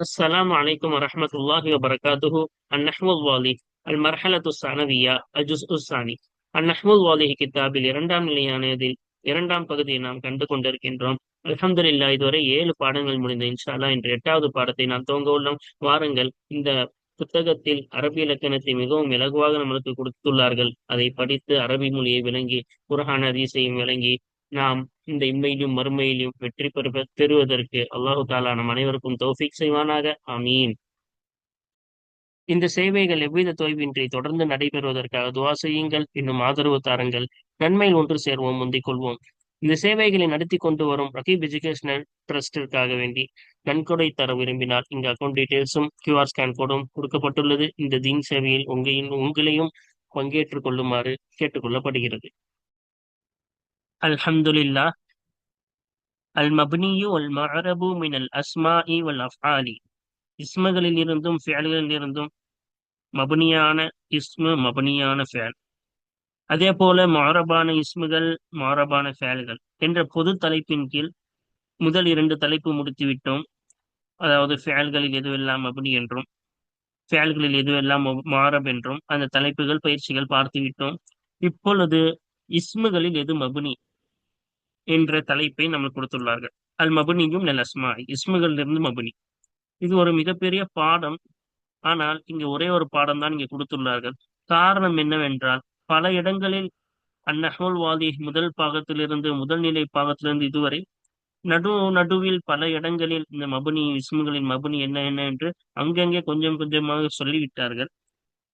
السلام عليكم ورحمة الله وبركاته النحو الوالي المرحلة الثانوية الجزء الثاني النحو الوالي கிதாபில் இரண்டாம் நிலையானதில் இரண்டாம் பகுதியை நாம் கண்டு கொண்டிருக்கின்றோம் அல்ஹம்துலில்லா இதுவரை ஏழு பாடங்கள் முடிந்த இன்ஷா அல்லாஹ் இன்று எட்டாவது பாடத்தை நாம் துவங்க உள்ளோம் வாருங்கள் இந்த புத்தகத்தில் அரபி இலக்கணத்தை மிகவும் இலகுவாக நம்மளுக்கு கொடுத்துள்ளார்கள் அதை படித்து அரபி மொழியை விளங்கி குர்ஆன் ஹதீஸையும் விளங்கி நாம் இந்த இம்மையிலும் மறுமையிலும் வெற்றி பெற பெறுவதற்கு அல்லாஹு தாலா நம் அனைவருக்கும் தௌஃபிக் செய்வானாக. ஆமீன். இந்த சேவைகள் எவ்வித தொய்வின்றி தொடர்ந்து நடைபெறுவதற்காக துவா செய்யுங்கள். இன்னும் ஆதரவு தாருங்கள். நன்மையில் ஒன்று சேர்வோம் முந்திக் கொள்வோம். இந்த சேவைகளை நடத்தி கொண்டு வரும் ரகீப் எஜுகேஷனல் ட்ரஸ்டிற்காக வேண்டி நன்கொடை தர விரும்பினால் இந்த அக்கௌண்ட் டீடைல்ஸும் கியூஆர் ஸ்கேன் கோடும் கொடுக்கப்பட்டுள்ளது. இந்த தீன் சேவையில் உங்களையும் உங்களையும் பங்கேற்றுக் கொள்ளுமாறு கேட்டுக்கொள்ளப்படுகிறது அல்ஹம்துலில்லா அல் மப்னியு அல் மஅரபு மின் அல் அஸ்மாஇ வல் அஃஆலி இஸ்மகளில் இருந்தும் ஃபேல்களில் இருந்தும் மபனியான இஸ்மு மபனியான ஃபேல் அதே போல மாரபான இஸ்முகள் மாரபான ஃபேல்கள் என்ற பொது தலைப்பின் கீழ் முதல் இரண்டு தலைப்பு முடித்து விட்டோம் அதாவது ஃபேல்களில் எதுவெல்லாம் மபனி என்றும் ஃபேல்களில் எதுவெல்லாம் மாரப் என்றும் அந்த தலைப்புகள் பயிற்சிகள் பார்த்து விட்டோம் இப்பொழுது இஸ்முகளில் எது மபுனி? என்ற தலைப்பை நம்ம கொடுத்துள்ளார்கள். அல் மபுனியும் நெல் அஸ்மா இஸ்முகளிலிருந்து மபுனி. இது ஒரு மிகப்பெரிய பாடம். ஆனால் இங்கு ஒரே ஒரு பாடம் தான் இங்கே கொடுத்துள்ளார்கள். காரணம் என்னவென்றால் பல இடங்களில் அந்நஹோல் வாதி முதல் பாகத்திலிருந்து முதல் நிலை பாகத்திலிருந்து இதுவரை நடு நடுவில் பல இடங்களில் இந்த மபுனி இஸ்முகளின் மபுனி என்ன என்ன என்று அங்கங்கே கொஞ்சம் கொஞ்சமாக சொல்லிவிட்டார்கள்.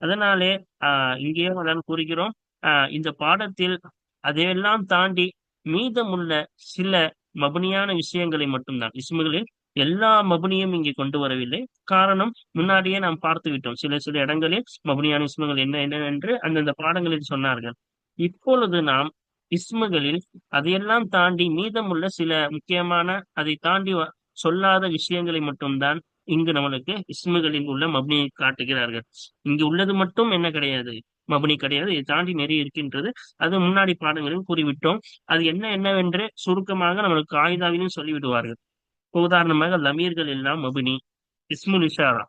அதனாலே ஆஹ் இங்கேயே நான் கூறுகிறோம் ஆஹ் இந்த பாடத்தில் அதையெல்லாம் தாண்டி மீதமுள்ள சில மபுனியான விஷயங்களை மட்டும்தான். இஸ்முகளில் எல்லா மபுனியும் இங்கே கொண்டு வரவில்லை. காரணம் முன்னாடியே நாம் பார்த்து விட்டோம். சில சில இடங்களில் மபுனியான இஸ்முகள் என்ன என்ன என்று அந்தந்த பாடங்களில் சொன்னார்கள். இப்பொழுது நாம் இஸ்முகளில் அதையெல்லாம் தாண்டி மீதமுள்ள சில முக்கியமான அதை தாண்டி சொல்லாத விஷயங்களை மட்டும்தான் இங்கு நம்மளுக்கு இஸ்முகளில் உள்ள மபுனியை காட்டுகிறார்கள். இங்கு உள்ளது மட்டும் என்ன கிடையாது. மபுனி கிடையாது. இதை தாண்டி நிறைய இருக்கின்றது. அது முன்னாடி பாடங்களில் கூறிவிட்டோம். அது என்ன என்னவென்று சுருக்கமாக நம்மளுக்கு ஆயுதாவிலும் சொல்லிவிடுவார்கள். உதாரணமாக லமீர்கள் எல்லாம் மபுனி இஸ்முல் இஷாரா.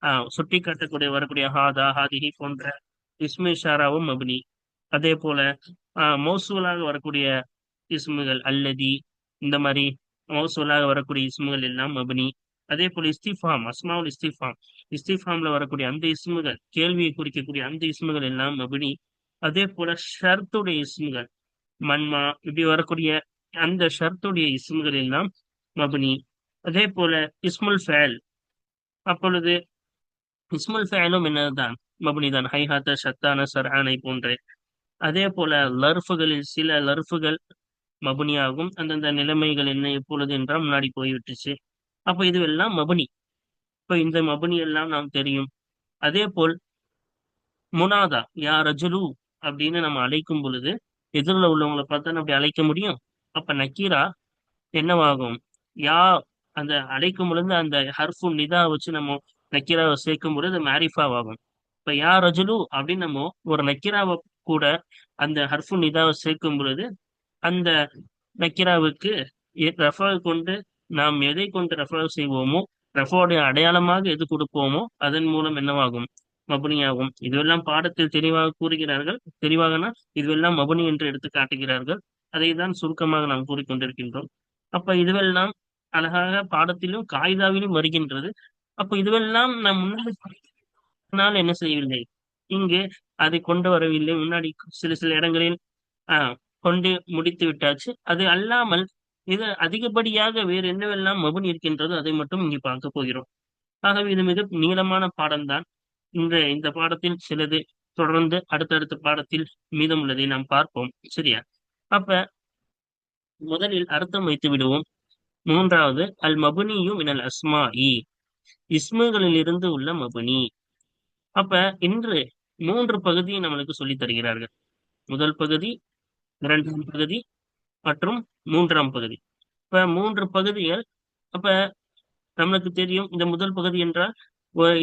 ஆஹ் சுட்டி காட்டக்கூடிய வரக்கூடிய ஹாதா ஹாதிஹி போன்ற இஸ்மு இஷாராவும் மபுனி. அதே போல ஆஹ் மௌசூலாக வரக்கூடிய இஸ்முகள் அல்லதி இந்த மாதிரி மௌசூலாக வரக்கூடிய இஸ்முகள் எல்லாம் மபுனி. அதே போல இஸ்திஃபாம் அஸ்மாவுல் இஸ்திஃபாம். இஸ்திஃபாம்ல வரக்கூடிய அந்த இஸ்முகள் கேள்வியை குறிக்கக்கூடிய அந்த இஸ்முகள் எல்லாம் மபுனி அதே போல ஷர்த்துடைய இஸ்முகள் மன்மா இப்படி வரக்கூடிய அந்த ஷர்த்துடைய இஸ்முகள் எல்லாம் மபுனி அதே போல இஸ்முல் ஃபேல் அப்பொழுது இஸ்முல் ஃபேலும் என்னதான் மபுனி தான் ஹைஹாத்த சத்தான சர்ஆனை போன்ற. அதே போல லர்ஃபுகளில் சில லர்ஃபுகள் மபுனியாகும். அந்தந்த நிலைமைகள் என்ன எப்பொழுது என்றால் முன்னாடி போய்விட்டுச்சு. அப்போ இதுவெல்லாம் மபுனி. இப்ப இந்த மபுனி எல்லாம் நாம் தெரியும். அதே போல் முனாதா யா ரஜுலு அப்படின்னு நம்ம அழைக்கும் பொழுது எதிரில் உள்ளவங்களை பார்த்தா அப்படி அழைக்க முடியும். அப்ப நக்கீரா என்னவாகும்? யா அந்த அழைக்கும் பொழுது அந்த ஹர்ஃபு நிதா வச்சு நம்ம நக்கீராவை சேர்க்கும் பொழுது மேரிஃபாவாகும். இப்ப யா ரஜுலு அப்படின்னு நம்ம ஒரு நக்கீராவை கூட அந்த ஹர்ஃபு நிதாவை சேர்க்கும் பொழுது அந்த நக்கீராவுக்கு ரஃபா கொண்டு நாம் எதை கொண்டு ரெஃபா செய்வோமோ ரஃபோடைய அடையாளமாக எது கொடுப்போமோ அதன் மூலம் என்னவாகும்? மபுனியாகும். இதுவெல்லாம் பாடத்தில் தெளிவாக கூறுகிறார்கள். தெளிவாகனா இதுவெல்லாம் மபுனி என்று எடுத்து காட்டுகிறார்கள். அதை தான் சுருக்கமாக நாம் கூறிக்கொண்டிருக்கின்றோம். அப்ப இதுவெல்லாம் அழகாக பாடத்திலும் காகிதாவிலும் வருகின்றது. அப்ப இதுவெல்லாம் நாம் முன்னாடி என்ன செய்யவில்லை? இங்கு அதை கொண்டு வரவில்லை. முன்னாடி சில சில இடங்களில் ஆஹ் கொண்டு முடித்து விட்டாச்சு. அது அல்லாமல் இது அதிகப்படியாக வேறு என்னவெல்லாம் மபுன் இருக்கின்றதோ அதை மட்டும் இங்கே பார்க்க போகிறோம். ஆகவே இது மிக நீளமான பாடம்தான். இந்த இந்த பாடத்தில் சிலது தொடர்ந்து அடுத்தடுத்த பாடத்தில் மீதம் உள்ளதை நாம் பார்ப்போம். சரியா? அப்ப முதலில் அர்த்தம் வைத்து விடுவோம். மூன்றாவது அல் மபுனியும் இனல் அஸ்மா இ இஸ்முகளில் இருந்து உள்ள மபுனி. அப்ப இன்று மூன்று பகுதியை நம்மளுக்கு சொல்லி தருகிறார்கள். முதல் பகுதி இரண்டாம் பகுதி மற்றும் மூன்றாம் பகுதி. இப்ப மூன்று பகுதிகள் அப்ப நம்மளுக்கு தெரியும் இந்த முதல் பகுதி என்றால்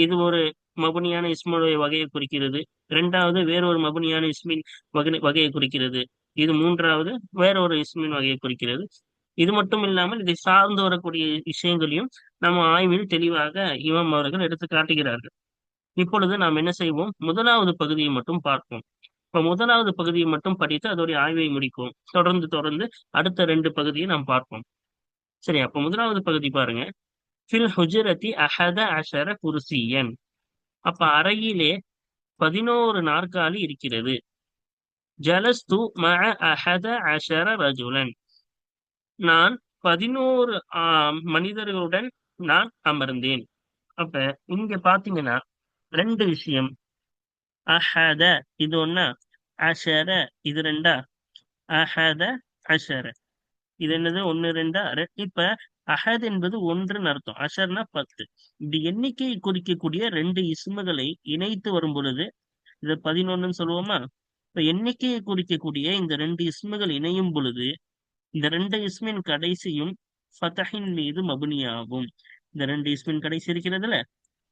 இது ஒரு மபுனியான இஸ்முடைய வகையை குறிக்கிறது. இரண்டாவது வேறொரு மபுனியான இஸ்மின் வகை வகையை குறிக்கிறது. இது மூன்றாவது வேற ஒரு இஸ்மின் வகையை குறிக்கிறது. இது மட்டும் இல்லாமல் இதை சார்ந்து வரக்கூடிய விஷயங்களையும் நம்ம ஆய்வில் தெளிவாக இமாம் அவர்கள் எடுத்து காட்டுகிறார்கள். இப்பொழுது நாம் என்ன செய்வோம்? முதலாவது பகுதியை மட்டும் பார்ப்போம். இப்ப முதலாவது பகுதியை மட்டும் படித்து அதோடைய ஆய்வை முடிக்கும் தொடர்ந்து தொடர்ந்து அடுத்த ரெண்டு பகுதியை நாம் பார்ப்போம். சரி அப்ப முதலாவது பகுதி பாருங்க. ஃபில் ஹுஜரத்தி அஹத அஷர குருசியன் அப்ப அறையிலே பதினோரு நாற்காலி இருக்கிறது. ஜலஸ்து ம அஹத அஷர ரஜுலன். நான் பதினோரு மனிதர்களுடன் நான் அமர்ந்தேன். அப்ப இங்க பாத்தீங்கன்னா ரெண்டு விஷயம். அஹத இது ஒன்னா அஷர இது ரெண்டா? அஹத அஷர. இது என்னது? ஒன்னு ரெண்டா? இப்ப அஹத் என்பது ஒன்றுன்னு அர்த்தம். அஷர்னா பத்து. இப்படி எண்ணிக்கையை குறிக்கக்கூடிய ரெண்டு இஸ்முகளை இணைத்து வரும் பொழுது இது பதினொன்னு சொல்லுவோமா? இப்ப எண்ணிக்கையை குறிக்கக்கூடிய இந்த ரெண்டு இஸ்முகள் இணையும் பொழுது இந்த ரெண்டு இஸ்மின் கடைசியும் ஃபதஹின் மீது மபுனியாகும். இந்த ரெண்டு இஸ்மின் கடைசி இருக்கிறதுல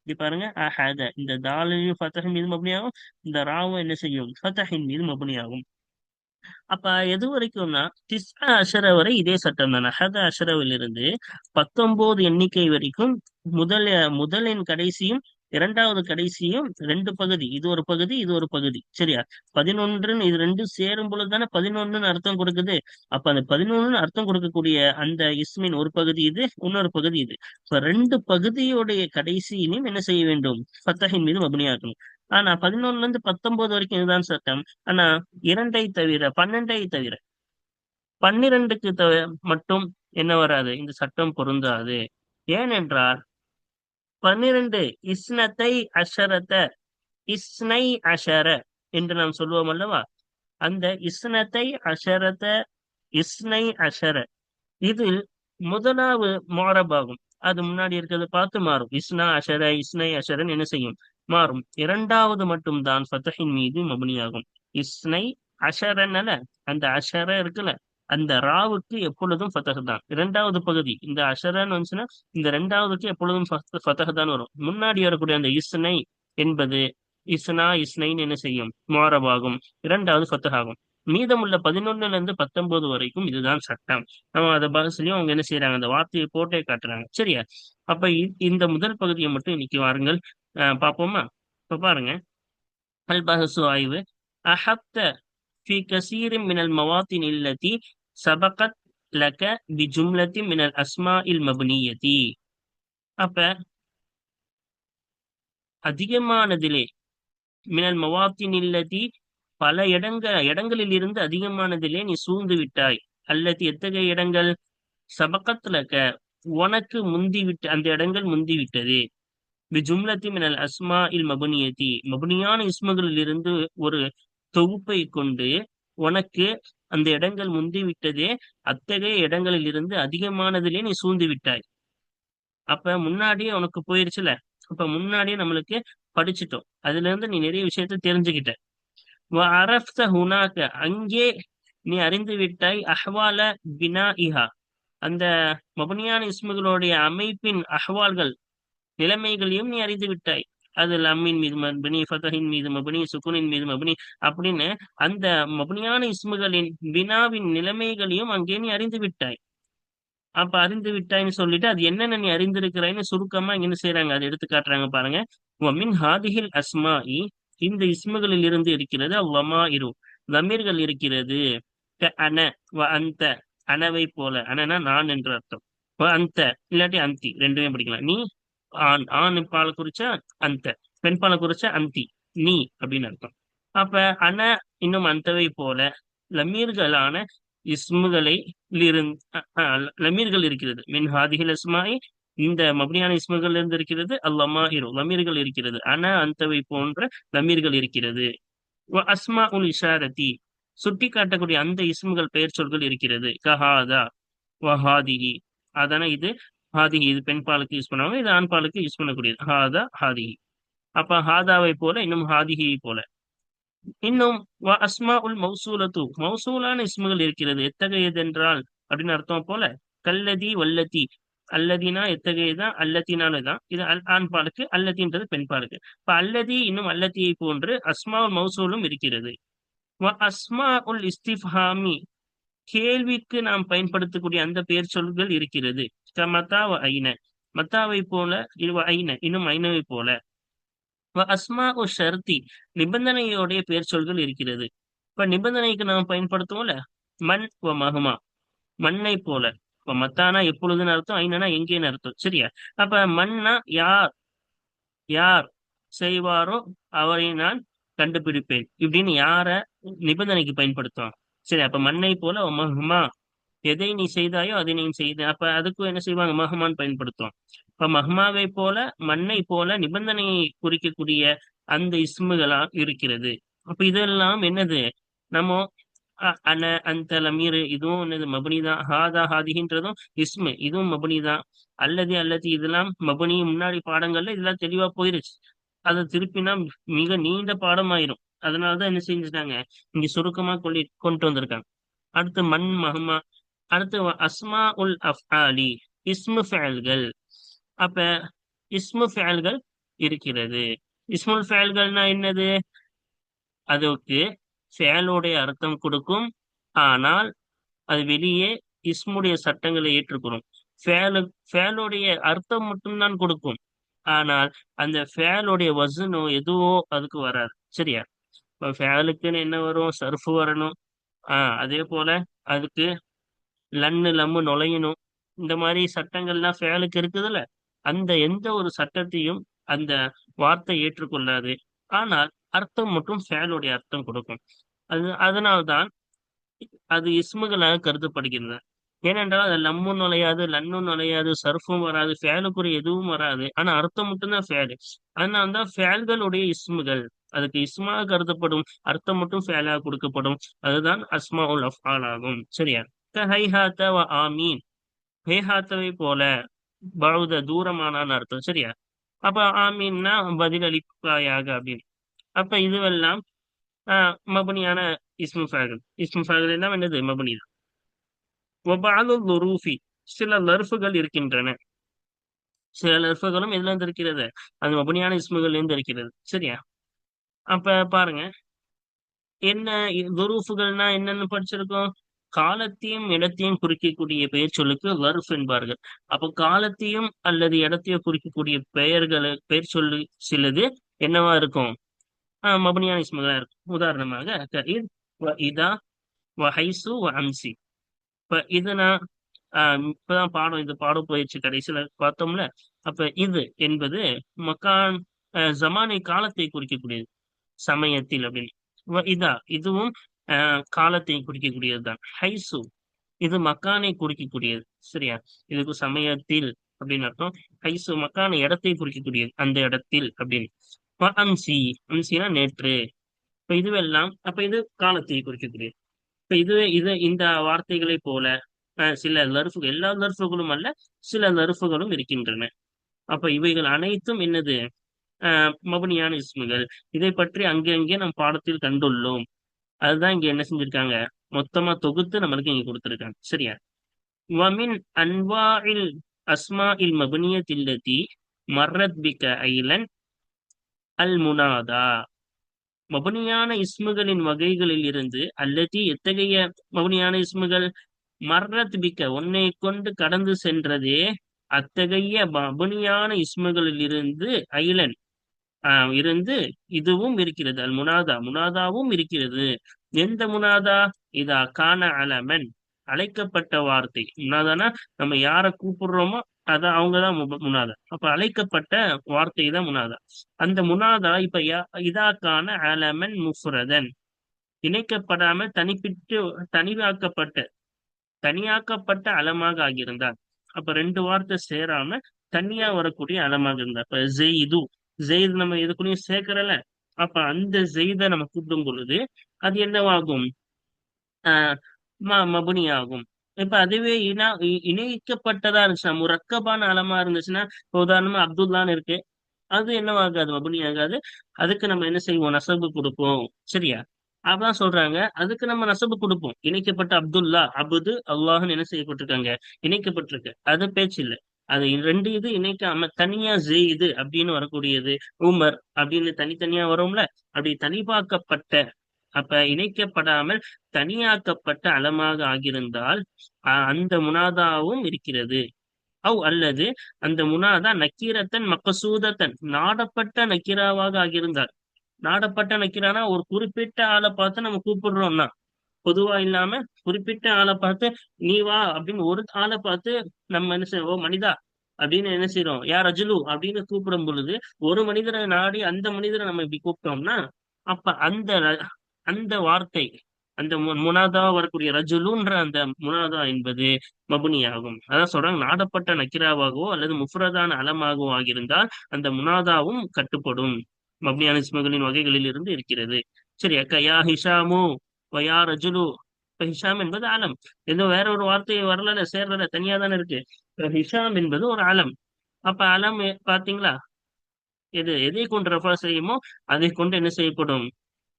இப்படி பாருங்க அஹத. இந்த தாலையும் ஃபத்தஹின் மீது மபுனியாகும். இந்த ராவும் என்ன செய்யும்? ஃபத்தஹின் மீது மபுனியாகும். அப்ப எது வரைக்கும்னா திஸ் அஷர வரை இதே சட்டம் தான். அஹத அஷரவிலிருந்து பத்தொன்பது எண்ணிக்கை வரைக்கும் முதல் முதலின் கடைசியும் இரண்டாவது கடைசியும் ரெண்டு பகுதி. இது ஒரு பகுதி இது ஒரு பகுதி. சரியா? பதினொன்றுன்னு இது ரெண்டும் சேரும் பொழுது தானே பதினொன்றுன்னு அர்த்தம் கொடுக்குது. அப்ப அந்த பதினொன்னு அர்த்தம் கொடுக்கக்கூடிய அந்த இஸ்மின் ஒரு பகுதி இது இன்னொரு பகுதி இது. இப்ப ரெண்டு பகுதியோடைய கடைசியிலும் என்ன செய்ய வேண்டும்? பத்தகின் மீது மபனியாக்கணும் ஆனா பதினொன்னுல இருந்து பத்தொன்பது வரைக்கும் இதுதான் சட்டம். ஆனா இரண்டை தவிர பன்னெண்டை தவிர பன்னிரெண்டுக்கு தவிர மட்டும் என்ன வராது? இந்த சட்டம் பொருந்தாது. ஏனென்றால் பன்னிரண்டு இஸ்னத்தை அஷரத்த இஸ்னை அஷர என்று நாம் சொல்லுவோம் அல்லவா? அந்த இஸ்னத்தை அஷரத்த இஸ்னை அஷர. இதில் முதலாவது மோரபாகும் அது முன்னாடி இருக்கிறது பார்த்து மாறும். இஸ்னா அஷர இஸ்னை அஷரன் என்ன செய்யும்? மாறும். இரண்டாவது மட்டும்தான் ஃபத்தஹின் மீது மபனியாகும். இஸ்னை அஷரன் அல்ல அந்த அஷர இருக்குல்ல அந்த ராவுக்கு எப்பொழுதும் ஃபத்தஹ் தான் இரண்டாவது பகுதி இந்த அஷரன் வந்துச்சுன்னா இந்த ரெண்டாவதுக்கு எப்பொழுதும் ஃபத்தஹ் தான் வரும் முன்னாடி வரக்கூடிய அந்த இஸ்னை என்பது இஸ்னா இஸ்னைன்னு என்ன செய்யும் மாறவாகும் இரண்டாவது ஃபத்தஹ் ஆகும் மீதமுள்ள பதினொன்னுல இருந்து பத்தொன்பது வரைக்கும் இதுதான் சட்டம் நம்ம அதை பஸ்லயும் அவங்க என்ன செய்யறாங்க அந்த வார்த்தையை போட்டே காட்டுறாங்க சரியா அப்ப இந்த முதல் பகுதியை மட்டும் இன்னைக்கு வாருங்கள் பார்ப்போமா இப்ப பாருங்க அல்பஹசு ஆய்வு அஹத்த في كثير من المواطن التي சபகத் லக பி ஜும்லத்தி மினல் அஸ்மா இல் மபுனியதி அப்ப அதிகமானதிலே மினல் மவாத்தின் இல்லதி பல இடங்க இடங்களில் இருந்து அதிகமானதிலே நீ சூழ்ந்து விட்டாய். அல்லது எத்தகைய இடங்கள்? சபக்கத்துலக்க உனக்கு முந்திவிட்டு அந்த இடங்கள் முந்திவிட்டது பி ஜும்லத்தி மினல் அஸ்மா இல் மபுனியதி மபுனியான இஸ்மகளில் இருந்து ஒரு தொகுப்பை கொண்டு உனக்கு அந்த இடங்கள் முந்தி விட்டதே அத்தகைய இடங்களில் இருந்து அதிகமானதிலே நீ சூழ்ந்து விட்டாய். அப்ப முன்னாடியே உனக்கு போயிருச்சுல? அப்ப முன்னாடியே நம்மளுக்கு படிச்சுட்டோம். அதுல இருந்து நீ நிறைய விஷயத்த தெரிஞ்சுக்கிட்ட. அரப்த ஹுனாக்க அங்கே நீ அறிந்து விட்டாய் அஹ்வால பினா இஹா அந்த மபனியான இஸ்முகளுடைய அமைப்பின் அஹ்வால்கள் நிலைமைகளையும் நீ அறிந்து விட்டாய். அது லம்மின் மீது மபனி ஃபதஹின் மீது மபனி சுகுனின் மீது மபனி அப்படின்னு அந்த மபனியான இஸ்முகளின் வினாவின் நிலைமைகளையும் அங்கே நீ அறிந்து விட்டாய். அப்ப அறிந்து விட்டாய்ன்னு சொல்லிட்டு அது என்னென்ன நீ அறிந்திருக்கிறாய்ன்னு சுருக்கமா இங்க என்ன செய்யறாங்க அதை எடுத்து காட்டுறாங்க பாருங்க. மின் ஹாதிஹில் அஸ்மாஇ இந்த இஸ்முகளில் இருந்து இருக்கிறது அவ்வமா இரு லமீர்கள் இருக்கிறது. அன வ அந்த அனவை போல. அனனா நான் என்று அர்த்தம். வ அந்த இல்லாட்டி அந்தி. ரெண்டுமே படிக்கலாம். நீ ஆண் ஆண் பாலை குறிச்ச அந்த பெண் பாலை குறிச்ச அந்தி நீ அப்படின்னு அர்த்தம். அப்ப அன இன்னும் அந்தவை போல லமீர்களான இஸ்முகளை லமீர்கள் இருக்கிறது. மின் ஹாதிகள் இஸ்மாயி இந்த மப்னியான இஸ்முகள் இருந்து இருக்கிறது அல்லமா லமீர்கள் இருக்கிறது. அன அந்தவை போன்ற லமீர்கள் இருக்கிறது. அஸ்மா உல் இஷாரதி சுட்டி காட்டக்கூடிய அந்த இஸ்முகள் பெயர் சொல்கள் இருக்கிறது. கஹாதா வஹாதிகி அதான இது ஹாதிஹி இது பெண் பாலுக்கு யூஸ் பண்ணுவாங்க இது ஆண் பாலுக்கு யூஸ் பண்ணக்கூடியது. ஹாதா ஹாதிஹி அப்ப ஹாதாவை போல இன்னும் ஹாதிகியை போல. இன்னும் அஸ்மா உல் மௌசூலத்து மௌசூலான இஸ்முகள் இருக்கிறது. எத்தகையது என்றால் அப்படின்னு அர்த்தம் போல கல்லதி வல்லதி. அல்லதினா எத்தகையதான் அல்லத்தினாலதான். இது அல் ஆண் பாலுக்கு அல்லத்தின்றது பெண் பாலுக்கு. இப்ப அல்லதி இன்னும் அல்லத்தியை போன்று அஸ்மா உல் மௌசூலும் இருக்கிறது. அஸ்மா உல் இஸ்திஃபாமி கேள்விக்கு நாம் பயன்படுத்தக்கூடிய அந்த பெயர் சொல்கள் இருக்கிறது. மத்தா ஐன. மத்தாவை போல இவ ஐன இன்னும் ஐனவை போல. அஸ்மா ஓ ஷர்த்தி நிபந்தனையோடைய பெயர் சொல்கள் இருக்கிறது. இப்ப நிபந்தனைக்கு நாம் பயன்படுத்துவோம்ல? மண் ஓ மகுமா மண்ணை போல. இப்ப மத்தானா எப்பொழுதுன்னு அர்த்தம் ஐநனா எங்கேன்னு அர்த்தம். சரியா? அப்ப மண்ணா யார்? யார் செய்வாரோ அவரை நான் கண்டுபிடிப்பேன். இப்படின்னு யார நிபந்தனைக்கு பயன்படுத்துவான்? சரி அப்ப மண்ணை போல மகுமா எதை நீ செய்தாயோ அதை நீ செய்த அப்ப அதுக்கும் என்ன செய்வாங்க? மஹ்மான் பயன்படுத்தும் இப்ப மஹ்மாவை போல மண்ணை போல நிபந்தனையை குறிக்கக்கூடிய அந்த இஸ்முகளா இருக்கிறது. அப்ப இதெல்லாம் என்னது? நம்ம அன அந்த லமீர் இதுவும் என்னது? மபனிதான் ஹாதா ஹாதிகின்றதும் இஸ்மு இதுவும் மபுனிதான் அல்லது அல்லது இதெல்லாம் மபனி முன்னாடி பாடங்கள்ல இதெல்லாம் தெளிவா போயிருச்சு. அதை திருப்பினா மிக நீண்ட பாடமாயிரும். அதனாலதான் என்ன செஞ்சுட்டாங்க? இங்க சுருக்கமா கொள்ளி கொண்டு வந்திருக்காங்க. அடுத்து மண் மஹமா அடுத்து அஸ்மா உல் அஃபாலி இஸ்மு ஃபேல்கள் அப்ப இஸ்மு ஃபேல்கள் இருக்கிறது. இஸ்முல் ஃபேல்கள்னா என்னது? அதுக்கு ஃபேலுடைய அர்த்தம் கொடுக்கும். ஆனால் அது வெளியே இஸ்முடைய சட்டங்களை ஏற்றுக்கணும் ஃபேலு ஃபேலோடைய அர்த்தம் மட்டும்தான் கொடுக்கும். ஆனால் அந்த ஃபேலுடைய வசனோ எதுவோ அதுக்கு வராது. சரியா? இப்போ ஃபேலுக்குன்னு என்ன வரும்? சர்ஃபு வரணும். ஆஹ் அதே போல அதுக்கு லன்னு லம்மு நுழையணும். இந்த மாதிரி சட்டங்கள்லாம் ஃபேலுக்கு இருக்குதுல்ல அந்த எந்த ஒரு சட்டத்தையும் அந்த வார்த்தை ஏற்றுக்கொள்ளாது. ஆனால் அர்த்தம் மற்றும் ஃபேலுடைய அர்த்தம் கொடுக்கும். அது அதனால்தான் அது இஸ்முகளாக கருதப்படுகிறது ஏனென்றால் அது லம்மும் நுழையாது லன்னும் நுழையாது சர்ஃபும் வராது ஃபேலுக்குரிய எதுவும் வராது. ஆனா அர்த்தம் மட்டும்தான் ஃபேலு. அதனால்தான் ஃபேல்களுடைய இஸ்முகள் அதுக்கு இஸ்மாக கருதப்படும் அர்த்தம் மட்டும் ஃபேலாக கொடுக்கப்படும். அதுதான் அஸ்மா உல் அஃபால் ஆகும் சரியா? ஹைஹாத்த வ ஆமீன். ஹேஹாத்தவை போல பழுத தூரமானான்னு அர்த்தம் சரியா? அப்ப ஆமீன்னா பதிலளிப்பாயாக அப்படின்னு. அப்ப இதுவெல்லாம் ஆஹ் மபனியான இஸ்மு ஃபாகல் இஸ்மு ஃபாகல் எல்லாம் என்னது? மபனி தான். லுரூஃபி சில லர்ஃபுகள் இருக்கின்றன. சில லர்ஃபுகளும் எதுல இருந்து இருக்கிறது? அது மபனியான இஸ்முகள் இருந்து இருக்கிறது சரியா? அப்ப பாருங்க. என்ன துரூஃபுகள்னா என்னன்னு படிச்சிருக்கோம்? காலத்தையும் இடத்தையும் குறிக்கக்கூடிய பெயர் சொல்லுக்கு வர்ஃப் என்பார்கள். அப்போ காலத்தையும் அல்லது இடத்தையும் குறிக்கக்கூடிய பெயர்களை பெயர் சொல்லு சிலது என்னவா இருக்கும்? ஆஹ் மபனியான இஸ்முகளா இருக்கும். உதாரணமாக இதா வஹைசு அம்சி. இப்ப இது நான் ஆஹ் இப்பதான் பாடம் இது பாடம் போயிடுச்சு கடைசியில பார்த்தோம்ல. அப்ப இது என்பது மக்கான் ஜமானை காலத்தை குறிக்கக்கூடியது. சமயத்தில் அப்படின்னு. இதா இதுவும் காலத்தை குறிக்கக்கூடியது தான் ஹைசு இது மக்கானை குறிக்கக்கூடியது. சரியா? இதுக்கு சமயத்தில் அப்படின்னு அர்த்தம். ஹைசு மக்கான இடத்தை குறிக்கக்கூடியது. அந்த இடத்தில் அப்படின்னு. அம்சி அம்சினா நேற்று. இப்ப இதுவெல்லாம் அப்ப இது காலத்தை குறிக்கக்கூடியது. இப்ப இதுவே இது இந்த வார்த்தைகளை போல சில லருஃபுகள் எல்லா லருஃபுகளும் அல்ல சில லருஃபுகளும் இருக்கின்றன. அப்ப இவைகள் அனைத்தும் என்னது? ஆஹ் மபனியான இஸ்முகள். இதை பற்றி அங்கே அங்கே நம் பாடத்தில் கண்டுள்ளோம். அதுதான் இங்க என்ன செஞ்சிருக்காங்க? மொத்தமா தொகுத்து நம்மளுக்கு இங்க கொடுத்துருக்காங்க. சரியா? வமின் அன்வாயில் அஸ்மா இல் மபனிய தில்லதி மர்ரத் பிக ஐலன் அல் முனாதா மபனியான இஸ்முகளின் வகைகளில் இருந்து அல்லது எத்தகைய மபுனியான இஸ்முகள்? மர்ரத் பிக்க உன்னை கொண்டு கடந்து சென்றதே அத்தகைய மபனியான இஸ்முகளில் இருந்து ஐலன். இருந்து இதுவும் இருக்கிறது. அல் முனாதா முனாதாவும் இருக்கிறது. எந்த முனாதா? இதா கான அலமன். அழைக்கப்பட்ட வார்த்தை. முனாதானா? நம்ம யார கூப்பிடுறோமோ அதான் அவங்கதான் முனாதா. அப்ப அழைக்கப்பட்ட வார்த்தை தான் முனாதா. அந்த முனாதா இப்ப இதாக்கான அலமன் முஃப்ரதன். இணைக்கப்படாம தனிப்பிட்டு தனிவாக்கப்பட்ட தனியாக்கப்பட்ட அலமாக ஆகியிருந்தார். அப்ப ரெண்டு வார்த்தை சேராம தனியா வரக்கூடிய அலமாக இருந்தார். இப்ப ஜெய்து. ஜெயித் நம்ம எதுக்குள்ளயும் சேர்க்கிறல. அப்ப அந்த ஜெயித நம்ம கூப்பிடும் பொழுது அது என்னவாகும்? ஆஹ் மபுனி ஆகும் இப்ப அதுவே இனா இணைக்கப்பட்டதா இருந்துச்சுன்னா முரக்கபான அலமா இருந்துச்சுன்னா உதாரணமா அப்துல்லான்னு இருக்கு அது என்னவாகாது மபுனி ஆகாது அதுக்கு நம்ம என்ன செய்வோம்? நசபு கொடுப்போம். சரியா? அதான் சொல்றாங்க அதுக்கு நம்ம நசபு கொடுப்போம். இணைக்கப்பட்ட அப்துல்லா அபுது அல்லாஹ்னு என்ன செய்யப்பட்டிருக்காங்க? இணைக்கப்பட்டிருக்கு. அது பேச்சு இல்லை அது ரெண்டு இது இணைக்காம தனியா ஜெயிது அப்படின்னு வரக்கூடியது. உமர் அப்படின்னு தனித்தனியா வரும்ல? அப்படி தனிப்பாக்கப்பட்ட அப்ப இணைக்கப்படாமல் தனியாக்கப்பட்ட அலமாக ஆகியிருந்தால் அந்த முனாதாவும் இருக்கிறது. அவ் அல்லது அந்த முனாதா நக்கீரத்தன் மக்கசூதத்தன் நாடப்பட்ட நக்கீராவாக ஆகியிருந்தார். நாடப்பட்ட நக்கீரானா ஒரு குறிப்பிட்ட ஆளை பார்த்து நம்ம கூப்பிடுறோம்னா பொதுவா இல்லாம குறிப்பிட்ட ஆளை பார்த்து நீ வா அப்படின்னு ஒரு ஆளை பார்த்து நம்ம என்ன செய்வோம் ஓ மனிதா அப்படின்னு என்ன செய்யறோம்? யார் அஜுலு அப்படின்னு கூப்பிடும் பொழுது ஒரு மனிதரை நாடி அந்த மனிதரை நம்ம இப்படி கூப்பிட்டோம்னா அப்ப அந்த அந்த வார்த்தை அந்த முனாதா வரக்கூடிய ரஜுலுன்ற அந்த முனாதா என்பது மபுனி ஆகும் அதான் சொல்றாங்க நாடப்பட்ட நக்கிராவாகவோ அல்லது முஃப்ரதான அலமாகவோ ஆகியிருந்தால் அந்த முனாதாவும் கட்டுப்படும். மப்னியான இஸ்மகளின் வகைகளில் இருந்து இருக்கிறது. சரி அக்கா யா ஹிஷாமு வயா ரஜுலு இப்ப ஹிஷாம் என்பது ஆலம். எந்த வேற ஒரு வார்த்தையை வரல சேர்றல தனியா தானே இருக்கு. ஹிஷாம் என்பது ஒரு ஆலம். அப்ப அலம் பாத்தீங்களா? எது எதை கொண்டு ரெஃபர் செய்யுமோ அதை கொண்டு என்ன செய்யப்படும்?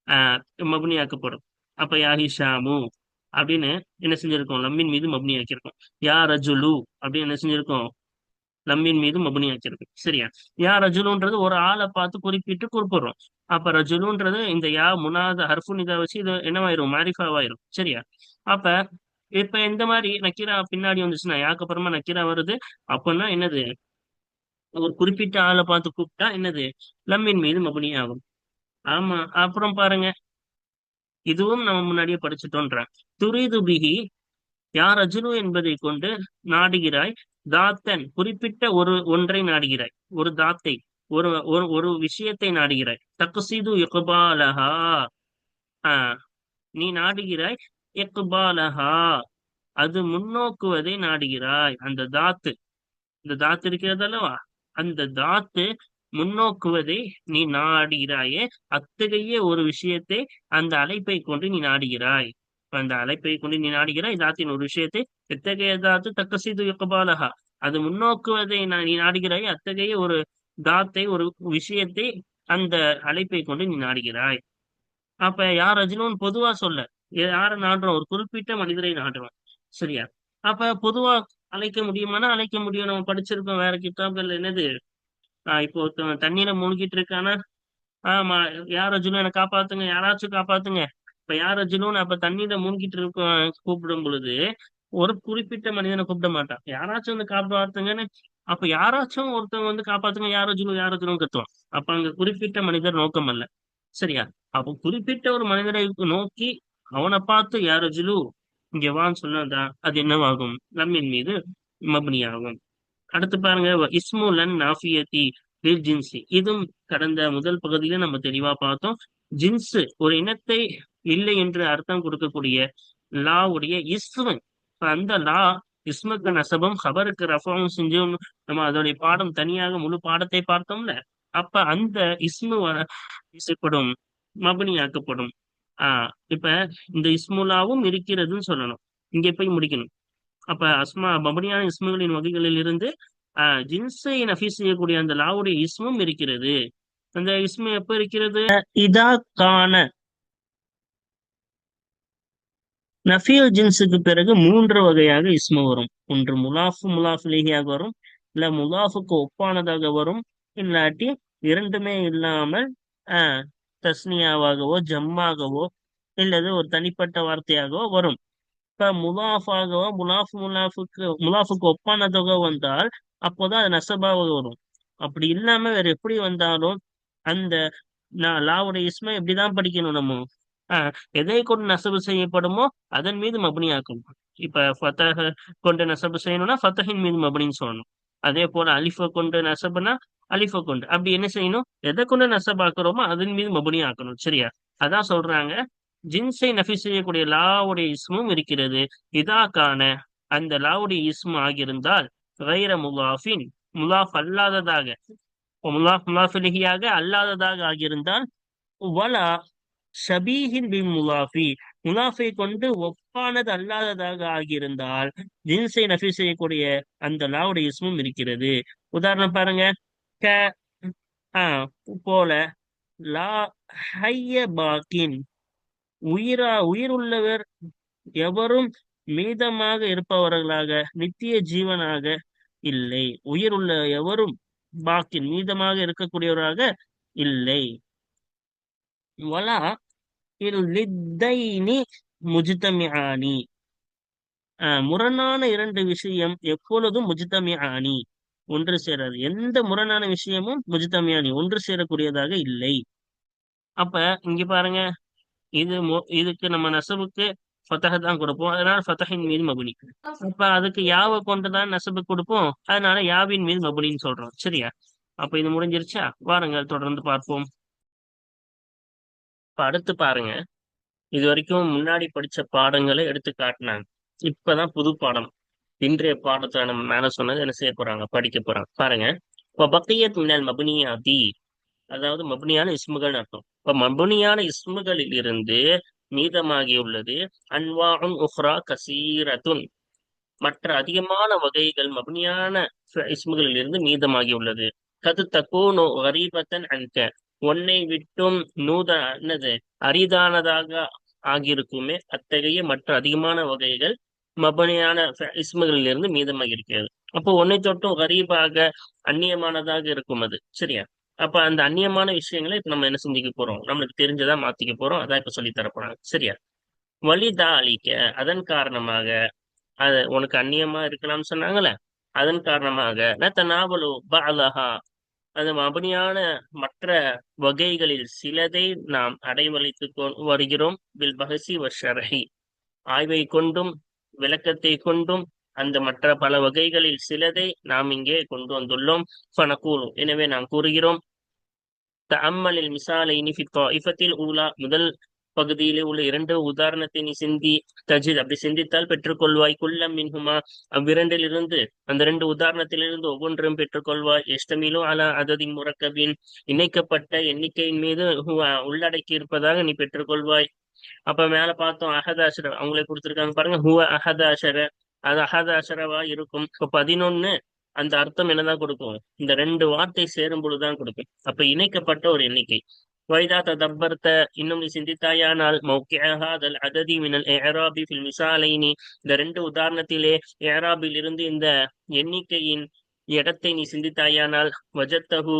ஆஹ் மபுனியாக்கப்படும். அப்ப யா ஹிஷாமு அப்படின்னு என்ன செஞ்சிருக்கோம்? லம்மின் மீது மபுனியாக்கியிருக்கோம். யா ரஜுலு அப்படின்னு என்ன செஞ்சிருக்கோம்? லம்மின் மீது மபுனி ஆக்கியிருக்கோம் சரியா? யா ரஜுலுன்றது ஒரு ஆளை பார்த்து குறிப்பிட்டு குறிப்பிடுறோம். அப்ப ரஜுலுன்றது இந்த யா முனாத ஹர்ஃபுன் இதை வச்சு இது என்னவாயிரும்? மாரிஃபாவாயிரும். சரியா? அப்ப இப்ப இந்த மாதிரி நக்கீரா பின்னாடி வந்துச்சுன்னா யாக்கு அப்புறமா நக்கீரா வருது? அப்படின்னா என்னது? ஒரு குறிப்பிட்ட ஆளை பார்த்து கூப்பிட்டா என்னது? லம்மின் மீது மபுனி ஆகும். ஆமா. அப்புறம் பாருங்க. இதுவும் நம்ம முன்னாடியே படிச்சுட்டோன்ற. துரிது பிகி யார் அஜுனு என்பதை கொண்டு நாடுகிறாய் தாத்தன் குறிப்பிட்ட ஒரு ஒன்றை நாடுகிறாய். ஒரு தாத்தை ஒரு ஒரு ஒரு விஷயத்தை நாடுகிறாய். தக்சிது இக்பாலஹா. ஆஹ் நீ நாடுகிறாய் இக்பாலஹா. அது முன்னோக்குவதை நாடுகிறாய். அந்த தாத்து இந்த தாத்து இருக்கிறது அல்லவா? அந்த தாத்து முன்னோக்குவதை நீ நாடுகிறாயே அத்தகைய ஒரு விஷயத்தை அந்த அழைப்பை கொண்டு நீ நாடுகிறாய். அந்த அழைப்பை கொண்டு நீ நாடுகிறாய் இதாத்தின் ஒரு விஷயத்தை எத்தகைய தாத்து தக்கசீது யுக்கபாலகா அது முன்னோக்குவதை நீ நாடுகிறாய் அத்தகைய ஒரு தாத்தை ஒரு விஷயத்தை அந்த அழைப்பை கொண்டு நீ நாடுகிறாய் அப்ப யார் அஜினும் பொதுவா சொல்ல. யார நாடுறோம்? ஒரு குறிப்பிட்ட மனிதரை நாடுறோம். சரியா? அப்ப பொதுவா அழைக்க முடியுமானா? அழைக்க முடியும். நம்ம படிச்சிருக்கோம் வேற கிட்டாப்கள் என்னது? ஆஹ் இப்போ தண்ணீரை மூழ்கிட்டு இருக்கானா? ஆமா யார் அஜுனும் என்ன காப்பாத்துங்க. யாராச்சும் காப்பாத்துங்க. இப்ப யார் அஜுனும் அப்ப தண்ணீரை மூழ்கிட்டு இருக்கோம் கூப்பிடும் பொழுது ஒரு குறிப்பிட்ட மனிதனை கூப்பிட மாட்டான். யாராச்சும் வந்து காப்பாத்துங்கன்னு அப்ப யாராச்சும் ஒருத்தவங்க வந்து காப்பாத்துங்க யார் அஜுனும் யார் அஜுனும் கத்துவான். அப்ப அங்க குறிப்பிட்ட மனிதர் நோக்கம் அல்ல. சரியா? அப்போ குறிப்பிட்ட ஒரு மனிதரை நோக்கி அவனை பார்த்து யார் அஜுலு இங்க வான்னு சொன்னதான் அது என்னவாகும்? நம்மின் மீது மபனியாகும் அடுத்து பாருங்க இஸ்முலன் நாஃபியத்தி ஜின்சி. இதுவும் கடந்த முதல் பகுதியில நம்ம தெளிவா பார்த்தோம். ஜின்ஸ் ஒரு இனத்தை இல்லை என்று அர்த்தம் கொடுக்கக்கூடிய லாவுடைய இஸ்வன் அந்த லா இஸ்முக்கு நசபம் ஹபருக்கு ரஃபாவும் செஞ்சும் நம்ம அதோடைய பாடம் தனியாக முழு பாடத்தை பார்த்தோம்ல அப்ப அந்த இஸ்மு இசைப்படும் மபனியாக்கப்படும். ஆஹ் இப்ப இந்த இஸ்முலாவும் இருக்கிறதுன்னு சொல்லணும். இங்க போய் முடிக்கணும். அப்ப அஸ்மா மபனியான இஸ்முகளின் வகைகளில் இருந்து ஆஹ் ஜின்ஸை நஃபீஸ் செய்யக்கூடிய அந்த லாவுடைய இஸ்மும் இருக்கிறது. அந்த இஸ்மு எப்ப இருக்கிறது? இதா காண. நஃபியல் ஜின்ஸுக்கு பிறகு மூன்று வகையாக இஸ்மு வரும். ஒன்று முலாஃபு முலாஃபிலேகியாக வரும். இல்ல முலாஃபுக்கு ஒப்பானதாக வரும். இல்லாட்டி இரண்டுமே இல்லாமல் ஆஹ் தஸ்னியாவாகவோ ஜம்மாகவோ இல்லது ஒரு தனிப்பட்ட வார்த்தையாகவோ வரும். இப்ப முலாஃபாகவோ முலாஃபு முலாஃபுக்கு முலாஃபுக்கு ஒப்பான தொகை வந்தால் அப்போதான் அது நசபாவாக வரும். அப்படி இல்லாம வேற எப்படி வந்தாலும் அந்த நான் லாவுடைய இஸ்மை எப்படிதான் படிக்கணும் நம்ம. எதை கொண்டு நசபு செய்யப்படுமோ அதன் மீது மபனி ஆக்கணும். இப்ப ஃபத்தக கொண்டு நசபு செய்யணும்னா ஃபத்தகின் மீது மபுனின்னு சொல்லணும். அதே போல அலிஃபை கொண்டு நசபுனா அலிஃபை கொண்டு. அப்படி என்ன செய்யணும்? எதை கொண்டு நசபாக்குறோமோ அதன் மீது மபுனியாக்கணும் சரியா? அதான் சொல்றாங்க. ஜின்ஸை நஃபி செய்யக்கூடிய லாவுடைய இஸ்மும் இருக்கிறது. இதாக்கான அந்த லாவுடைய இஸ்மு ஆகியிருந்தால் வைர முலாஃபின் முலாஃப் அல்லாததாக முலாஃப் முலாஃபிலிகியாக அல்லாததாக ஆகியிருந்தால் வலா ஷபீஹின் பின் முலாஃபி. முலாஃபை கொண்டு ஒப்பானது அல்லாததாக ஆகியிருந்தால் ஜின்ஸை நஃபி செய்யக்கூடிய அந்த லாவுடைய இஸ்மும் இருக்கிறது. உதாரணம் பாருங்க. க போல லா ஹைய பாக்கின். உயிரா உயிர் உள்ளவர் எவரும் மீதமாக இருப்பவர்களாக நித்திய ஜீவனாக இல்லை. உயிர் உள்ள எவரும் பாக்கின் மீதமாக இருக்கக்கூடியவராக இல்லை. வலா லித்தைனி முஜிதமியானி அஹ், முரணான இரண்டு விஷயம் எப்பொழுதும் முஜிதமியானி ஒன்று சேராது. எந்த முரணான விஷயமும் முஜிதமியானி ஒன்று சேரக்கூடியதாக இல்லை. அப்ப இங்க பாருங்க. இது மு- இதுக்கு நம்ம நெசவுக்கு ஃபத்தஹ தான் கொடுப்போம். அதனால ஃபத்தஹின் மீது மபுனி. அப்ப அதுக்கு யாவை கொண்டுதான் நெசவு கொடுப்போம்? அதனால யாவின் மீது மபுனின்னு சொல்றோம். சரியா? அப்ப இது முடிஞ்சிருச்சா? வாருங்கள் தொடர்ந்து பார்ப்போம். இப்ப அடுத்து பாருங்க. இது வரைக்கும் முன்னாடி படிச்ச பாடங்களை எடுத்து காட்டினாங்க. இப்பதான் புது பாடம். இன்றைய பாடத்துல நம்ம மேல சொன்னது என்ன செய்ய போறாங்க? படிக்க போறாங்க. பாருங்க. இப்ப பக்கையத் மினல் மபுனியாதி. அதாவது மபுனியான இஸ்முகள் அர்த்தம். இப்ப மபுனியான இஸ்முகளில் இருந்து மீதமாகியுள்ளது அன்வாஉன் உஹ்ரா கசீரத்துன் மற்ற அதிகமான வகைகள் மபுனியான இஸ்முகளில் இருந்து மீதமாகியுள்ளது. கது தக்கூனு கரீபத்தன் அன்க. உன்னை விட்டும் நூத என்னது அரிதானதாக ஆகியிருக்குமே அத்தகைய மற்ற அதிகமான வகைகள் மபனியான இஸ்முகளில் இருந்து மீதமாக இருக்கிறது. அப்போ ஒன்னை தொட்டும் கரீபாக அந்நியமானதாக இருக்கும் அது சரியா? அப்ப அந்த அந்நியமான விஷயங்களை இப்ப நம்ம என்ன செஞ்சுக்க போறோம்? நம்மளுக்கு தெரிஞ்சதா மாத்திக்க போறோம். அதான் இப்ப சொல்லி தரப்போறாங்க சரியா? வழிதா அழிக்க அதன் காரணமாக அது உனக்கு அந்நியமா இருக்கலாம்னு சொன்னாங்கல்ல? அதன் காரணமாக நத்தனாவலு பஅலஹா அந்த மபனியான மற்ற வகைகளில் சிலதை நாம் அடைவழித்து வருகிறோம். பில் பகசி வஷரஹி ஆய்வை கொண்டும் விளக்கத்தை கொண்டும் அந்த மற்ற பல வகைகளில் சிலதை நாம் இங்கே கொண்டு வந்துள்ளோம். பணக்கூறும் எனவே நாம் கூறுகிறோம் தஅம்மலில் மிசாலை இனிஃபி இஃபத்தில் ஊலா முதல் பகுதியிலே உள்ள இரண்டு உதாரணத்தை நீ சிந்தி தஜித் அப்படி சிந்தித்தால் பெற்றுக்கொள்வாய். குல்லம் மின்ஹுமா அவ்விரண்டிலிருந்து அந்த இரண்டு உதாரணத்திலிருந்து ஒவ்வொன்றும் பெற்றுக்கொள்வாய். எஷ்டமிலும் அல அததி முரக்கபின் இணைக்கப்பட்ட எண்ணிக்கையின் மீது உள்ளடக்கி இருப்பதாக நீ பெற்றுக்கொள்வாய். அப்ப மேல பார்த்தோம் அகதாசர அவங்களை கொடுத்துருக்காங்க பாருங்க ஹுவ அகதாசர அது அகதாசரவா இருக்கும். இப்ப பதினொன்னு அந்த அர்த்தம் என்னதான் கொடுக்கும்? இந்த ரெண்டு வார்த்தை சேரும் பொழுதுதான் கொடுக்கும். அப்ப இணைக்கப்பட்ட ஒரு எண்ணிக்கை. வைதா ததப்பர்த்த இன்னும் நீ சிந்தித்தாயானால் மௌக்கியஹாதல் அததி மினல் ஏராபி ஃபில் மிசாலைனி இந்த ரெண்டு உதாரணத்திலே ஏராபில் இருந்து இந்த எண்ணிக்கையின் இடத்தை நீ சிந்தித்தாயானால் வஜத்தஹு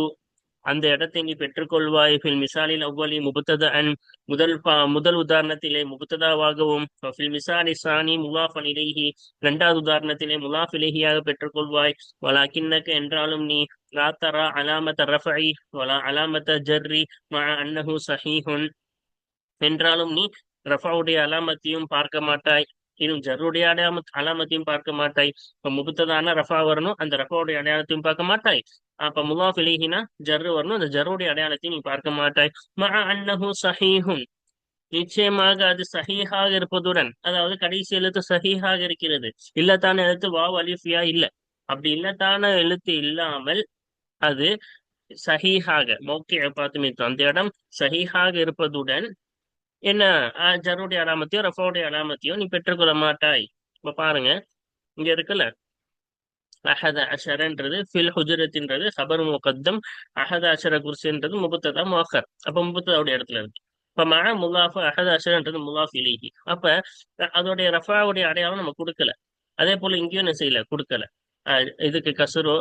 அந்த இடத்தை நீ பெற்றுக்கொள்வாய். ஃபில் மிசாலில் அவ்வளி முபத்தத அன் முதல் பா- முதல் உதாரணத்திலே முபத்ததாவாகவும் ஃபில் மிசாலி சானி முலாஃபன் இலேஹி இரண்டாவது உதாரணத்திலே முலாஃப் இலேஹியாக பெற்றுக்கொள்வாய். வலாக்கின்னக என்றாலும் நீ லா தரா அலாமத ரஃபை வலா அலாமத ஜர்ரி மஅ அன்னஹு சஹீஹுன். என்றாலும் நீ ரஃபாவுடைய அலாமத்தையும் பார்க்க மாட்டாய். இன்னும் ஜருடைய அடையாம அலாமத்தையும் பார்க்க மாட்டாய். இப்ப முபத்ததான ரஃபா வரணும் அந்த ரஃபாவுடைய அடையாளத்தையும் பார்க்க மாட்டாய். அப்ப முலாஃப் இலைஹினா ஜர்ரு வரணும் அந்த ஜருடைய அடையாளத்தையும் நீ பார்க்க மாட்டாய். மஅ அன்னஹு சஹீஹுன். நிச்சயமாக அது சஹீஹாக இருப்பதுடன் அதாவது கடைசி எழுத்து சஹீஹாக இருக்கிறது. இல்லத்தான எழுத்து வாவ் அலிஃபியா இல்ல. அப்படி இல்லத்தான எழுத்து இல்லாமல் அது சஹீஹாக மௌக்கிய பார்த்து அந்த இடம் சஹீஹாக இருப்பதுடன் என்ன? ஜருடைய அலாமத்தையோ ரஃபாவுடைய அலாமத்தையோ நீ பெற்றுக்கொள்ள மாட்டாய். இப்ப பாருங்க. இங்க இருக்குல்ல. அஹத அஷரன்றது ஃபில் ஹுஜரத்தின்றது ஹபர் முகத்தம் அஹத அஷர குர்சின்றது முபத்ததா மோஹர். அப்ப முபத்ததாவுடைய இடத்துல இருக்கு. இப்ப மழ முலாஃபு அஹத அஷரன்றது முலாஃப் இலிஹி. அப்ப அதோடைய ரஃபாவுடைய அடையாளம் நம்ம கொடுக்கல. அதே போல இங்கேயும் என்ன செய்யல? கொடுக்கல. அஹ், இதுக்கு கசுரோ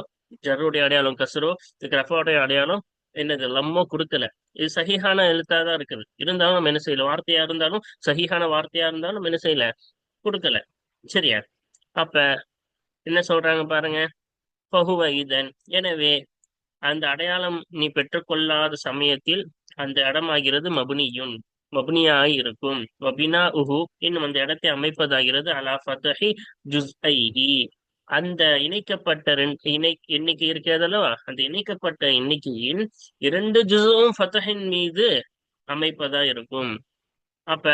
ஜருடைய அடையாளம் கசுரோ இதுக்கு ரஃபாவுடைய அடையாளம் என்னது லம்மோ கொடுக்கல. இது சகிஹான எழுத்தா தான் இருக்குது. இருந்தாலும் நம்ம என்ன செய்யல? வார்த்தையா இருந்தாலும் சகிஹான வார்த்தையா இருந்தாலும் நம்ம என்ன செய்யல? கொடுக்கல. சரியா? அப்ப என்ன சொல்றாங்க பாருங்க? பகுவ இதன். எனவே அந்த அடையாளம் நீ பெற்றுக்கொள்ளாத சமயத்தில் அந்த இடமாகிறது மபுனியுன். மபுனியாய் இருக்கும். மபினா உஹு இன்னும் அந்த இடத்தை அமைப்பதாகிறது அலா ஃபதஹி ஜுஸ்ஐஹி. அந்த இணைக்கப்பட்ட ரெண்டு இணை எண்ணிக்கை இருக்கிறதல்லவா அந்த இணைக்கப்பட்ட எண்ணிக்கையின் இரண்டு ஜுசுவும் ஃபத்தஹின் மீது அமைப்பதா இருக்கும். அப்ப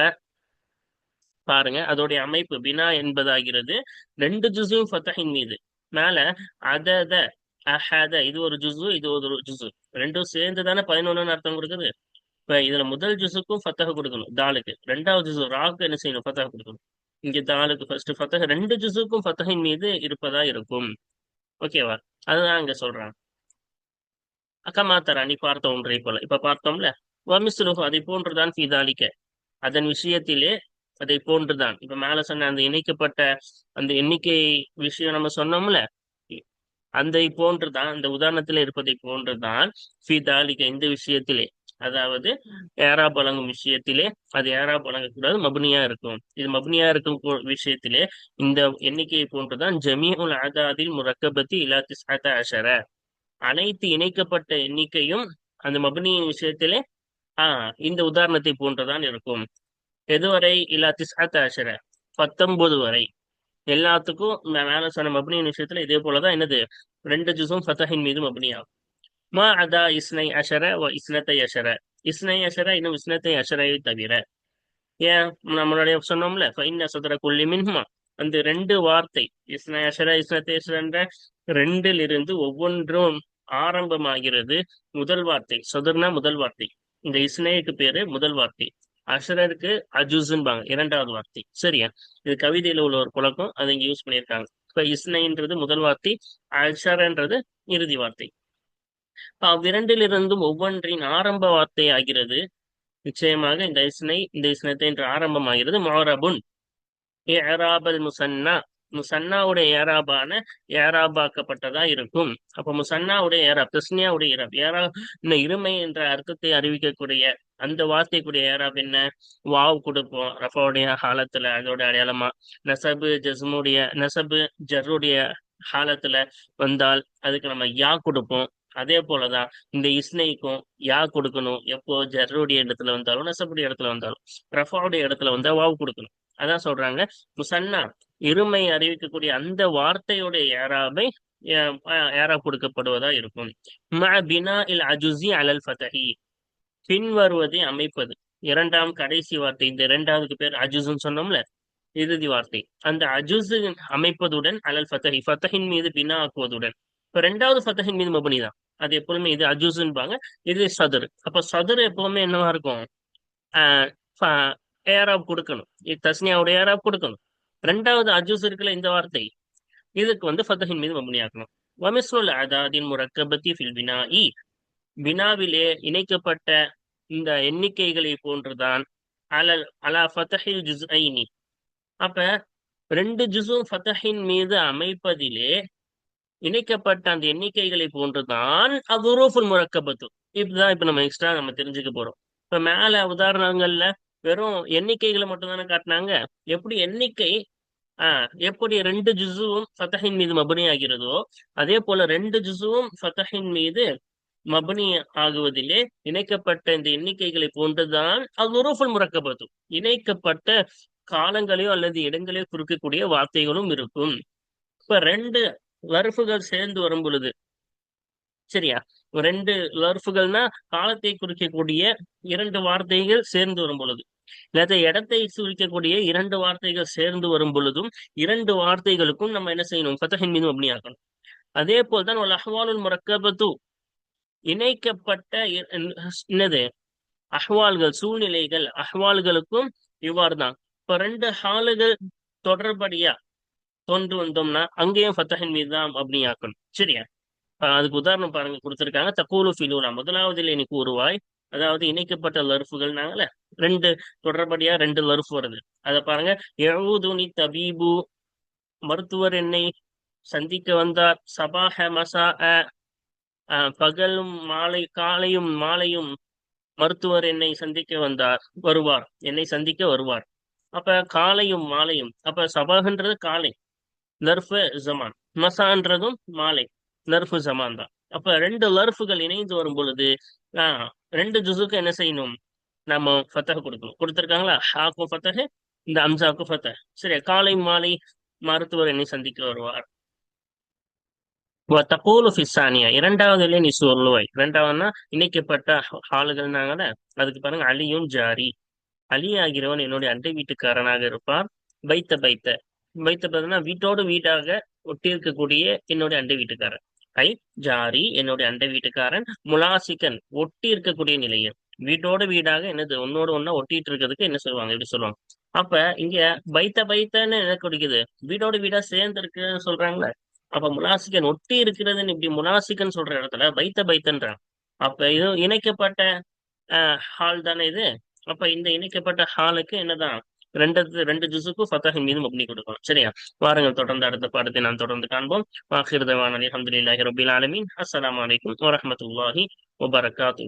பாருங்க அதோடைய அமைப்பு பினா என்பதாகிறது. ரெண்டு ஜுசுவும் ஃபத்தஹின் மீது. மேல அதத அஹத இது ஒரு ஜுசு இது ஒரு ஜுசு ரெண்டும் சேர்ந்து தானே பதினொன்னு அர்த்தம் கொடுக்குது? இப்ப இதுல முதல் ஜுசுக்கும் ஃபத்தக கொடுக்கணும் தாலுக்கு. ரெண்டாவது ஜுசு ராக்கு என்ன செய்யணும்? ஃபத்தக கொடுக்கணும். இங்க தாலுக்கு ஃபர்ஸ்ட் ஃபத்தஹ ரெண்டு ஜுசுக்கும் ஃபத்தஹின் மீது இருப்பதா இருக்கும். ஓகேவா அதுதான் அங்க அக்கா மாத்தரா நீ பார்த்த ஒன்றை போல. இப்ப பார்த்தோம்ல? வமிஸ்லுஹு அதை போன்றுதான் ஃபீதாலிக்க அதன் விஷயத்திலே அதை போன்றுதான். இப்ப மேல சொன்ன அந்த இணைக்கப்பட்ட அந்த எண்ணிக்கை விஷயம் நம்ம சொன்னோம்ல? அந்த போன்றுதான் அந்த உதாரணத்துல இருப்பதை போன்றுதான் ஃபீதாலிக்க இந்த விஷயத்திலே. அதாவது ஏரா வழங்கும் விஷயத்திலே அது ஏரா வழங்கக்கூடாது மபுனியா இருக்கும். இது மபுனியா இருக்கும் விஷயத்திலே இந்த எண்ணிக்கையை போன்றுதான் ஜமீஉல் ஆதாதில் முரக்கபத்தி இலாத்தி திஸ்அத அஷர. அனைத்து இணைக்கப்பட்ட எண்ணிக்கையும் அந்த மபுனியின் விஷயத்திலே ஆஹ் இந்த உதாரணத்தை போன்றுதான் இருக்கும். எதுவரை? இலாத்தி திஸ்அத அஷர. பத்தொன்பது வரை. எல்லாத்துக்கும் நான் மேல சொன்ன மபுனியின் விஷயத்துல இதே போலதான் என்னது? ரெண்டு ஜூஸும் ஃபத்தஹின் மீது மபுனியாகும். மா அதா இஸ்னை அஷர வ இஸ்னத்தை அஷர. இஸ்னை அஷர இன்னும் இஸ்னத்தை அஷரையை தவிர. ஏன்? நம்மளுடைய சொன்னோம்ல ஃபைன்ன சதுர குள்ளி மின்மா அந்த ரெண்டு வார்த்தை இஸ்னை அஷர இஸ்னத்தை அஷரன்ற ரெண்டில் இருந்து ஒவ்வொன்றும் ஆரம்பமாகிறது முதல் வார்த்தை சதுர்னா முதல் வார்த்தை. இந்த இஸ்னேக்கு பேரு முதல் வார்த்தை. அஷரருக்கு அஜூஸ்ன்பாங்க இரண்டாவது வார்த்தை. சரியா? இது கவிதையில உள்ள ஒரு புழக்கம் அதை இங்க யூஸ் பண்ணியிருக்காங்க. இப்ப இஸ்னைன்றது முதல் வார்த்தை அஷரன்றது இறுதி வார்த்தை. அவ்விரண்டிலிருந்தும் ஒவ்வொன்றின் ஆரம்ப வார்த்தை ஆகிறது. நிச்சயமாக இந்த இஸ்னை இந்த இஸ்னத்தை என்று ஆரம்பமாகிறது. மொரபுன் ஏராபல் முசன்னா. முசன்னாவுடைய ஏராபான ஏராபாக்கப்பட்டதா இருக்கும். அப்ப முசன்னாவுடைய ஏராப் தஸ்னியாவுடைய ஏராப். ஏரா இந்த இருமை என்ற அர்த்தத்தை அறிவிக்கக்கூடிய அந்த வார்த்தைக்குரிய ஏராப் என்ன? வாவ் கொடுப்போம் ரஃபாவுடைய காலத்துல அதோட அடையாளமா. நெசபு ஜஸ்முடைய நெசபு ஜர்ருடைய காலத்துல வந்தால் அதுக்கு நம்ம யா கொடுப்போம். அதே போலதான் இந்த இஸ்னைக்கும் யா கொடுக்கணும். எப்போ ஜர்ருடைய இடத்துல வந்தாலும் நசபுடைய இடத்துல வந்தாலும் ரஃபாவுடைய இடத்துல வந்தா வாவ் கொடுக்கணும். அதான் சொல்றாங்க. முசன்னா இருமை அறிவிக்கக்கூடிய அந்த வார்த்தையுடைய ஏராபை ஏரா கொடுக்கப்படுவதா இருக்கும். ம பினா இல் அஜுசி அலல் ஃபதஹி. பின்வருவதை அமைப்பது. இரண்டாம் கடைசி வார்த்தை. இந்த இரண்டாவதுக்கு பேர் அஜுஸ்ன்னு சொன்னோம்ல? இறுதி வார்த்தை. அந்த அஜுஸ் அமைப்பதுடன் அலல் ஃபதஹி. ஃபதஹின் மீது பினா ஆக்குவதுடன். இப்ப ரெண்டாவது ஃபதஹின் மீது மபனி தான். அது எப்பொழுதுமே இது அஜுஸ்ன்பாங்க. இது சதுர். அப்ப சதுர் எப்பவுமே என்னவா இருக்கும்? ஏர் ஃப- கொடுக்கணும். தஸ்னியாவோட ஏர் ஏராப் கொடுக்கணும். ரெண்டாவது அஜூஸ் இருக்குல்ல இந்த வார்த்தை. இதுக்கு வந்து ஃபத்தஹின் மீது மபனி ஆக்கணும். வமிஸ்ருல் அதாதின் முரக்கபத்தி ஃபில் வினா இ வினாவிலே இணைக்கப்பட்ட இந்த எண்ணிக்கைகளை போன்றுதான் அலல் அலா ஃபத்தஹில் ஜுஸ்ஐனி. அப்ப ரெண்டு ஜுசும் ஃபத்தஹின் மீது அமைப்பதிலே இணைக்கப்பட்ட அந்த எண்ணிக்கைகளை போன்றுதான் அதுரூஃபுல் முரக்கபத்து இப்படிதான் இப்ப நம்ம எக்ஸ்ட்ரா நம்ம தெரிஞ்சுக்க போறோம். இப்ப மேல உதாரணங்கள்ல வெறும் எண்ணிக்கைகளை மட்டும் தானே காட்டினாங்க? எப்படி எண்ணிக்கை ஆஹ் எப்படி ரெண்டு ஜுசுவும் ஃபத்தஹின் மீது மபனி ஆகிறதோ அதே போல ரெண்டு ஜுசுவும் ஃபத்தஹின் மீது மபனி ஆகுவதிலே இணைக்கப்பட்ட இந்த எண்ணிக்கைகளை போன்றுதான் அது உருஃபுல் முறக்கப்படும் இணைக்கப்பட்ட காலங்களையோ அல்லது இடங்களையோ குறிக்கக்கூடிய வார்த்தைகளும் இருக்கும். இப்ப ரெண்டு லர்ஃபுகள் சேர்ந்து வரும் பொழுது சரியா? ரெண்டு லர்ஃபுகள்னா காலத்தை குறிக்கக்கூடிய இரண்டு வார்த்தைகள் சேர்ந்து வரும் பொழுது இல்லாத இடத்தை குறிக்கக்கூடிய இரண்டு வார்த்தைகள் சேர்ந்து வரும் பொழுதும் இரண்டு வார்த்தைகளுக்கும் நம்ம என்ன செய்யணும்? ஃபத்தஹின் மீது அப்படி ஆக்கணும். அதே போல் தான் அஹ்வாலுல் முரக்கபத்து இணைக்கப்பட்ட என்னது? அஹ்வால்கள் சூழ்நிலைகள் அஹ்வால்களுக்கும் இவ்வாறு தான் இப்ப ரெண்டு ஹாலுகள் தொடர்படியா தோன்று வந்தோம்னா அங்கேயும் ஃபத்தஹின் மீது தான் அப்படி ஆக்கணும். சரியா? அதுக்கு உதாரணம் பாருங்க கொடுத்துருக்காங்க. தக்கூலு ஃபிலூலா முதலாவதில் எனக்கு கூறுவாய் அதாவது இணைக்கப்பட்ட லர்ஃபுகள்னாங்கல்ல ரெண்டு தொடர்படியா ரெண்டு லர்ஃப் வருது. அத பாருங்க எழுதுனி தபீபு மருத்துவர் என்னை சந்திக்க வந்தார். சபாஹ மசா பகலும் மாலை காலையும் மாலையும் மருத்துவர் என்னை சந்திக்க வந்தார் வருவார். என்னை சந்திக்க வருவார். அப்ப காலையும் மாலையும் அப்ப சபாகன்றது காலை. லர்ஃபு ஜமான். மசான்றதும் மாலை. லர்ஃபு ஜமான் தான். அப்ப ரெண்டு லர்ஃபுகள் இணைந்து வரும் பொழுது ஆஹ் ரெண்டு ஜுசுக்கு என்ன செய்யணும்? நம்ம ஃபத்தக கொடுக்கணும். கொடுத்துருக்காங்களா? ஹாக்கும் ஃபத்தக இந்த அம்சாக்கும் ஃபத்தக சரி காலை மாலை மருத்துவர் என்னை சந்திக்க வருவார். தகூலு ஃபிசானியா இரண்டாவதுல நீ சொல்லுவாய். இரண்டாவதுனா இணைக்கப்பட்ட ஹாலுகள்னாங்கல்ல அதுக்கு பாருங்க அலியும் ஜாரி. அலி ஆகிறவன் என்னுடைய அண்டை வீட்டுக்காரனாக இருப்பார். பைத்த பைத்த. பைத்த பைத்தனா வீட்டோடு வீடாக ஒட்டி இருக்கக்கூடிய என்னுடைய அண்டை வீட்டுக்காரன் ஐ ஜாரி என்னுடைய அண்டை வீட்டுக்காரன் முலாசிக்கன் ஒட்டி இருக்கக்கூடிய நிலையில். வீட்டோட வீடாக என்னது? ஒன்னோட ஒன்னா ஒட்டிட்டு இருக்கிறதுக்கு என்ன சொல்லுவாங்க? எப்படி சொல்லுவாங்க. அப்ப இங்க பைத்த பைத்தன்னு என்ன குடிக்குது வீடோட வீடா சேர்ந்து இருக்குன்னு சொல்றாங்களே. அப்ப முலாசிக்கன் ஒட்டி இருக்கிறதுன்னு இப்படி முலாசிக்கன் சொல்ற இடத்துல பைத்த பைத்தன்றான் அப்ப இது இணைக்கப்பட்ட ஹால் தானே இது? அப்ப இந்த இணைக்கப்பட்ட ஹாலுக்கு என்னதான்? ரெண்டு ரெண்டு ஜுசுக்கும் ஃபத்தஹின் மீது மப்னி கொடுக்கணும். சரியா? வாருங்கள் தொடர்ந்து அடுத்த பாடத்தை நாம் தொடர்ந்து காண்போம். வாஹிர் தவான் அலி அஹமதுல்லாஹி ரபில் ஆலமின். அஸ்லாம் வலைக்கும் வரமத்துல்லாஹி வபரகாத்து